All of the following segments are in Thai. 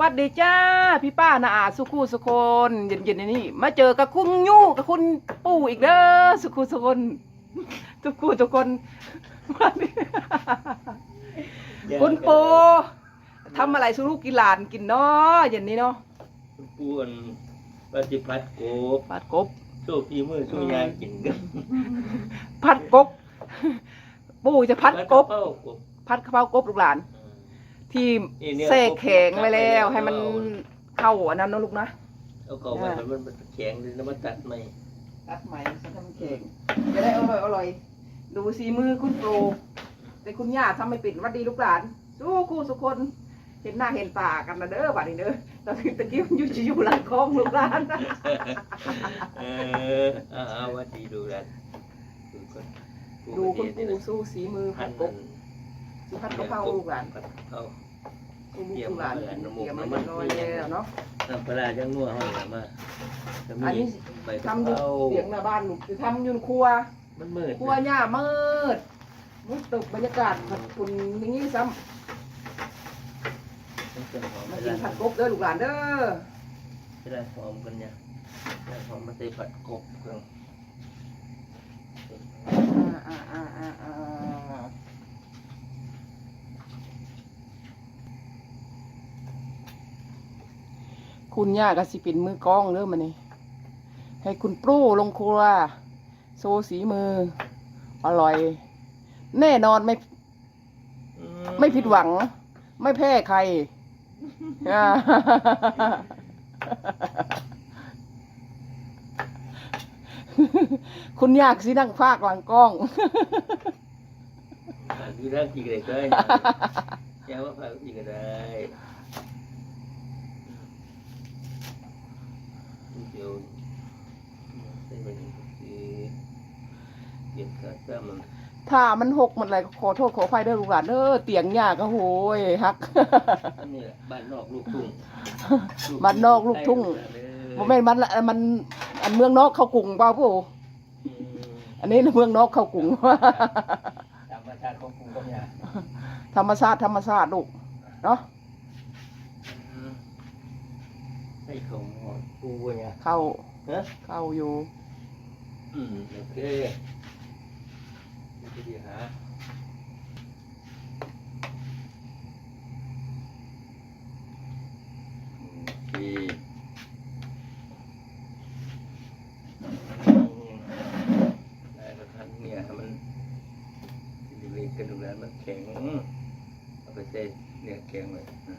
วัสดีจ้าพี่ป้านาอาสุขุสุคนเย็นๆนี่มาเจอกับคุณยู่กับคุณปู่อีกเด้อสุขุสุคนทุกคู่ทุกคนวันนี้คุณปู่ทำอะไรสุรุกินหลานกินเนาะเย็นนี้เนาะคุณปูอันปฏิพัดโกบผัดกบโซ่พีมือโซ่ยางกินกันผัดกบปู่จะพัดกบเป้ากบพัดกะเพรากบลูกหลาน ที่นี่เนี่ยแช่แข็งไว้แล้วกบให้มันเอาเข้าอันนั้นเนาะลูกนะ เอาเก่าไว้มันมันแข็งเลยแล้วมาตัดใหม่ตัดใหม่ฉันทำเก่งจะได้อร่อยอร่อย ดูสีมือคุณครูแต่คุณย่าทำไม่ปิดวัดดีลูกหลาน สู้ครูสุคน เห็นหน้าเห็นตากันนะเด้อบัดนี้เด้อตอนนี้ตะกี้มันอยู่จะอยู่หลังคลองลูกหลานเออเอาเอาวัดดีดูแลดูก่อนดูคุณนี่ครูนะสู้สีมือผัพัดนกบ สีผัดกะเพราลูกหลานผัดกะเพราสู้ลูกหลานเตรียมเตมารียมแล้วมาเรียบร้อยแล้วเนาะน้ำปลาร้าจังนัวเขาเลยมาจะมีอันนี้ใบกะทำอเพยู่ราเสียงหน้าบ้านลูกคือทำอยู่ในครัวมันมืดครัวย่ามืดมืดตกบรรยากาศผัดคุณอย่างนี้ซ้ำมันเป็นหอมมาเวกินลาผัดกบเด้อลูกหลานเด้อเวลาหอมกันเนี่ยเวลาหอมมันใส่ผัดกบเครื่องอ่าอ่าอ่าอ่าอ่า คุณย่าก็สิเป็นมือกล้องเด้อมานี่ให้คุณปรู้ลงครัวโซสีมือ อร่อย แน่นอนไม่ ไม่ผิดหวัง ไม่แพ้ใครอ่าคุณยากสินั่งภาคหลังกล้องฝากดูได้กี่เลยก็ได้แจ้ว่าฝากอีกก็ได้เดี๋ยวใส่ไปหนึ่งทีเก็บกระซ้ำมัน ถ้ามันหกมันอะไรก็ขอโทษขออภัยเด้อลูกหลานเด้อเตียงยากก็โหยฮัก อันนี้แหละบ้านนอกลูกทุ่งบ้านนอกลูกทุ่งโมแม่นมันละมันอันเมืองนอกเข้ากรุงเปล่าปู่อืมอันนี้เมืองนอกเข้ากรุง ตามประชาติของกรุงก็มีอะธรรมชาติธรรมชาติลูกเนาะอืมใส่ของหอดปูเนี่ยเข้าฮะเข้าอยู่ อืมโอเค นี่ดีฮะโอเคได้แล้วท่านเนี่ยให้มันบริเวณกระดูกแล้วมันแข็งเอาไปใส่เนี่ยแข็งเลยอะ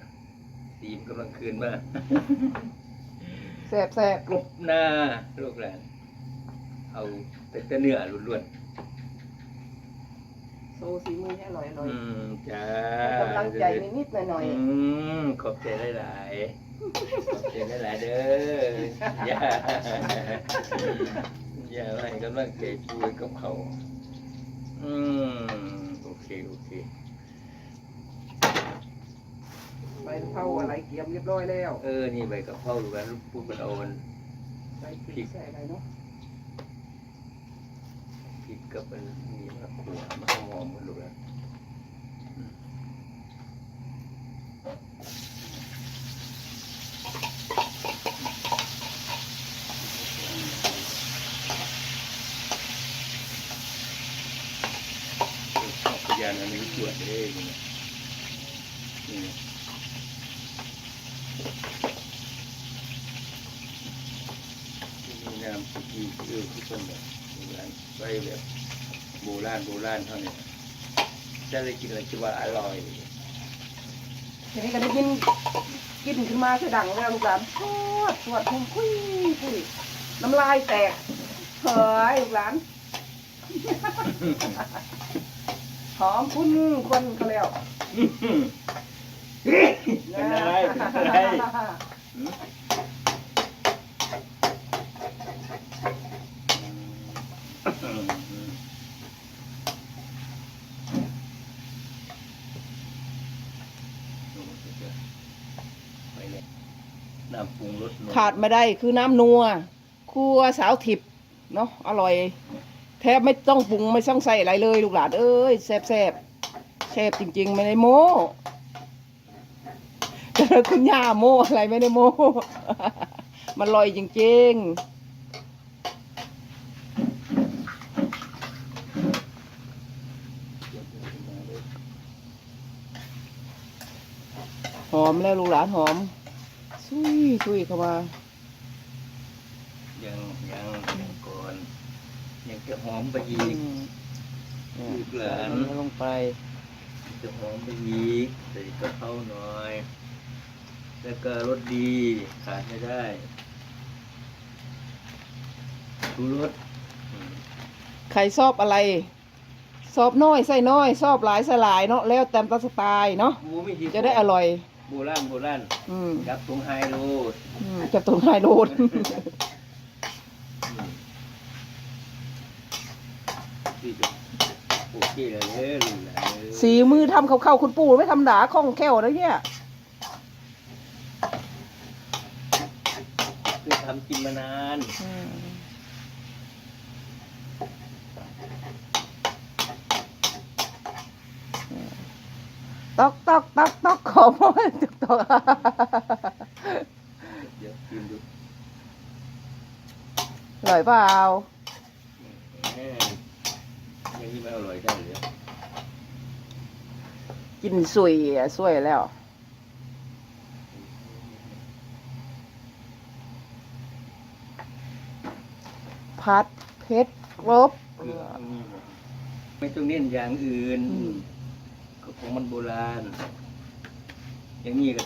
สีมนกำลังคืนมาแสบแสบกรบหน้าลูกหลาน เอาแต่แต่เนื้อล้วน โซสีมือให้อร่อยอๆร่อยอืมจ้ากำลังใจนิดๆหน่อยอืมขอบใจหลายๆขอบใจหลายๆเด้ออย่าอย่าให้กำลังใจช่วยกับเขาอืมโอเคโอเคๆใบกะเพราอะไรเกียมเรียบร้อยแล้วเออนี่ใบกะเพราลูกหลานพูดกันเอามัน ใส่พริกใส่อะไรเนาะ พริกกับมันนี่มาขัวมาหอมกันลูกหลานอืมข้าวพยานอันนี้ตรวจเองเนี่ยนี่มีน้ำสุกี้เออที่ต้นแบบ ไปแบบโบราณโบราณเท่านี้จะได้กินอะไรที่ว่าอร่อยทีนี้ก็ได้ยินกินขึ้นมาเสียดังแล้วลูกหลานสวดสวดพุ่งคุยคุยน้ำลายแตกเฮ้ยลูกหลานหอมคุ้นคนเขาแล้วเป็นอะไรเป็นอะไรไปเลย น้ำปรุงรสนัวขาดไม่ได้คือน้ำนัวครัวสาวทิพย์เนาะอร่อย แทบไม่ต้องปรุงไม่ต้องใส่อะไรเลยลูกหลานเอ้ยแซ่บแซ่บแซ่บจริง ๆ ไม่ได้โม้แต่คุณย่าโม่อะไรไม่ได้โม่มันลอยจริง ๆ หอมแล้วลูกหลานหอมซุยซุยเข้ามายังยังยังก่อนยังจะหอมไปอีอืกมเนี่ยลูกหลานใส่ลงไป จะหอมไปอีกใส่กระเพราหน่อย แล้วก็รสดีขาดไม่ได้ชูรสอืมใครชอบอะไรชอบน้อยใส่น้อยชอบหลายใส่หลายเนาะแล้วแต่ตามสไตล์เนาะหมูไม่ทีจะได้อร่อย โบราณโบราณอืมยับตรงไฮโลดอืมจับตัวไฮโลดอืมที่จะโอเคเลยเด้อลูกหลานเอ้ยสีมือทำเข้าๆคุณปู่ไม่ทำหนาคล่องแคล่วนะเนี่ย คือทำกินมานาน อืม ตอกตอกตอกตอกขอพ่อตอกตอกเดี๋ยวกินดูอร่อยเปล่าแหมยังนี่ไม่อร่อยได้เลยกินสวยอะสวยแล้ว พัดเพชรครบไม่ต้องเน้นอย่างอื่น อืม ของมันโบราณ อย่างนี้ก็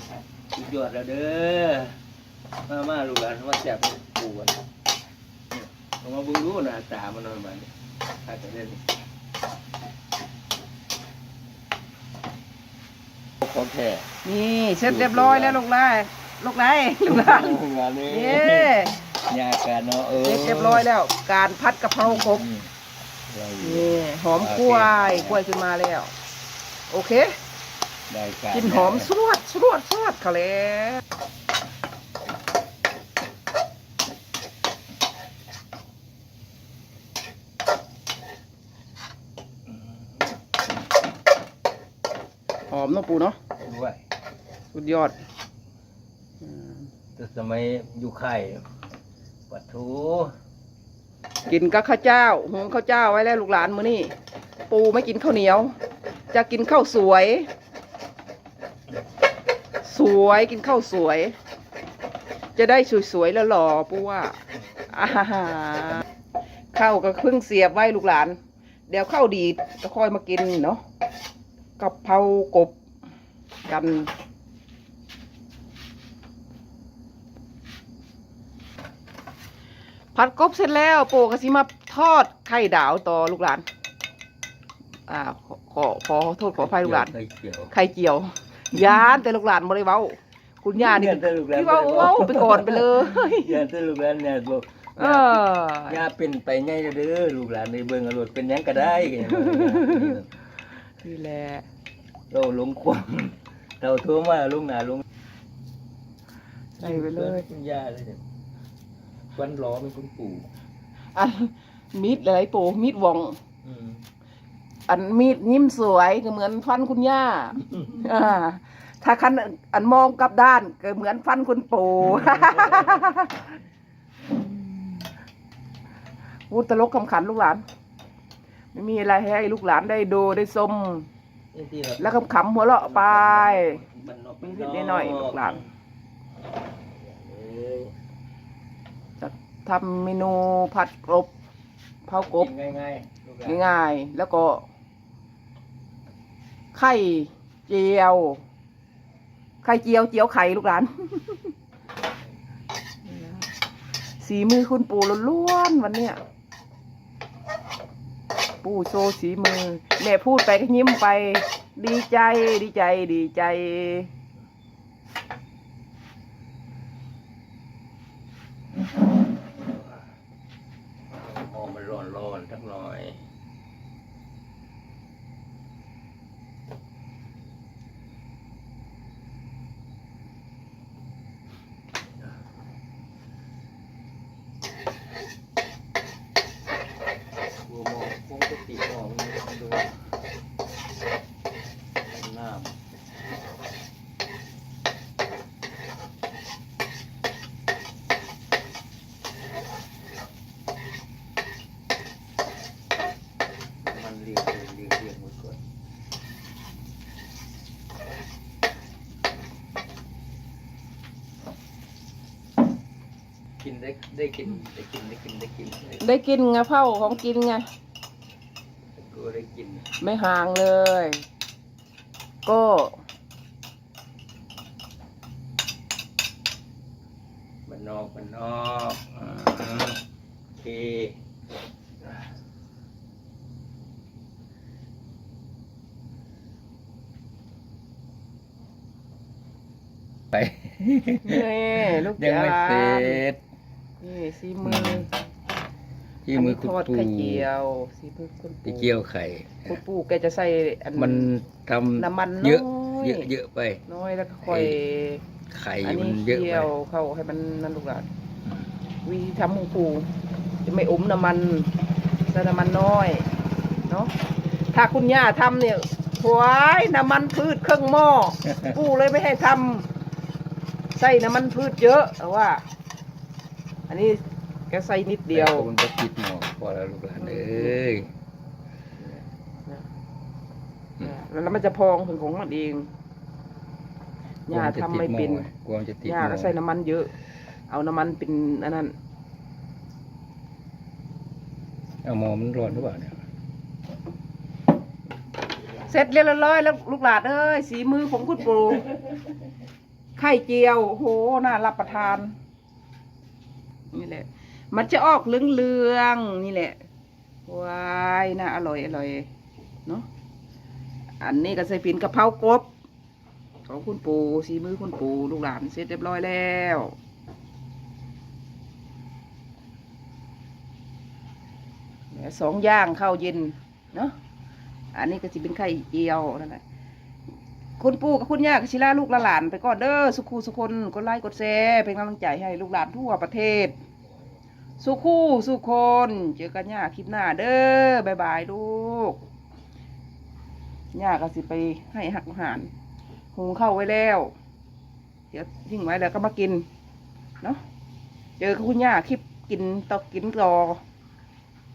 สุดยอดแล้วเด้อ มามาลูกหลานว่าแซ่บปูกันเนี่ยลองมาเบิ่งดูหน้าตามันหน่อยมาเนี่ยถ้าจะเล่นของแท้นี่เสร็จเรียบร้อยแล้วลูกไล่ลูกไล่ลูกไล่งานนี้เย้ยากกันเนาะเออเสร็จเรียบร้อยแล้ว การพัดกะเพราครบอืมได้อยู่นี่หอมกล้วยกล้วยขึ้นมาแล้ว โอเค ได้การกินหอมสวดสวดสวดเขาแล้วหอมเนาะปูเนาะด้วยสุดยอดอืมแต่สมัยอยู่ไข่ปัดทูกินกับข้าวเจ้าหุงข้าวเจ้าไว้แล้วลูกหลานมื้อนี้ ปูไม่กินข้าวเหนียว จะกินข้าวสวย สวยกินข้าวสวย จะได้สวยๆแล้วหล่อปูว่าอาหาข้าวก็เพิ่งเสียบไว้ลูกหลาน เดี๋ยวข้าวดีก็ค่อยมากินเนาะกับเพรากบกันผัดกบเสร็จแล้ว โปกะสิมาทอดไข่ดาวต่อลูกหลาน อ่าขอขอขอโทษขออภัยลูกหลานไข่เขียวไข่เจียวยานแต่ลูกหลานบ่ได้เว้า คุณย่านี่เแต่ลูกหลานพี่เว้าเว้าไปก่อนไปเลยยานแต่ลูกหลานเนี่ยบอกเออย่าเป็นไปไงเด้อลูกหลานในเบิ่งอรดเป็นหยังก็ได้นี่แหละเราลงความเราโทรมาลงหน้าลงใส่ไปเลยคุณย่าเลยเนี่ยวันรอเป็นคุณปู่อันมีดอะไรโปมีดวอง อืมอันมีดยิ้มสวยก็เหมือนฟันคุณย่าอ่าถ้าคันอันมองกลับด้านก็เหมือนฟันคุณปู่ พูดตลกคำขันลูกหลาน ไม่มีอะไรให้ลูกหลานได้ดูได้ชมนี่ที่เราแล้วคำขำหัวเราะไปบ้านนอกมีนิดหน่อยลูกหลานเอ้ยจะทำเมนูผัดกบเผากบกินง่ายๆลูกหลานง่ายๆแล้วก็ ไข่เจียว ไข่เจียวเจียวไข่ลูกหลาน สีมือคุณปู่ล้วนๆวันเนี้ยปู่โชว์สีมือแม่พูดไปก็ยิ้มไป ดีใจดีใจดีใจมองมันร้อนๆสักหน่อย สติออกเลยดูำมันเรียน้รียงรียงเรียงหมดกินได้ได้กินได้กินได้กินได้กินได้กินกะเพาของกินไง กูได้กินไม่ห่างเลย ก็ มันนอกมันนอกอ่าโอเค ไป นี่ลูกยังไม่จานเสร็จนี่สีมือที่มื อคุณนนี้ทอดปู่ไข่เจียวสีมือคุณไปปู่เกี่ยวไข่ คุณปู่แกจะใส่อัน มันทน้ำมันำเยอะ น้อยเยอะเยอะไป น้อยแล้วก็ค่อยไข่อันมันนี้เยอะไปเคี่ยวเข้าให้มันนั่นลูกหลานวิธีทำของปู่จะไม่อมน้ำมันใส่น้ำมันน้อยเนาะถ้าคุณย่าทำเนี่ยหวายน้ำมันพืชเครื่องหม้อ ปู่เลยไม่ให้ทำใส่น้ำมันพืชเยอะแต่ว่า อันนี้ แกใส่นิดเดียวแต่มันก็ติดหมอกพอแล้วลูกหลานเอ้ยอืมแล้วมันจะพองถึงของมันเองย่าทำไม่เป็นกลัวมันจะติดหย่าม้อก็ใส่น้ำมันเยอะ เอาน้ำมันเป็นอันนั้นเอาหมอมันร้อนหรือเปล่าเนี่ยเสร็จเรียบร้อยแล้วลูกหลานเอ้ยสีมือของคุณปู่ไข่เจียวโอ้โหน่ารับประทานนี่แหละ มันจะออกเหลืองๆนี่แหละวายน่าอร่อยอร่อยเนาะอันนี้ก็ใส่ปินกะเพรากบ ของคุณปู่สีมือคุณปู่ลูกหลานเสร็จเรียบร้อยแล้วสองย่างข้าวเย็นเนาะอันนี้ก็จะเป็นไข่เจียวนั่นแหละคุณปู่กับคุณย่าก็ชิล่าลูกหลานไปก่อนเด้อสุขูสุคนกดไลค์กดแชร์เป็นกำลังใจให้ลูกหลานทั่วประเทศ สุขูสุคน เจอกันย่าคลิปหน้าเด้อบายบายลูกย่าก็สิไปให้หักอาหารหุงข้าวไว้แล้ว เดี๋ยวทิ้งไว้แล้วก็มากิน เนาะเจอกับคุณย่าคลิปกินต่อกินรอ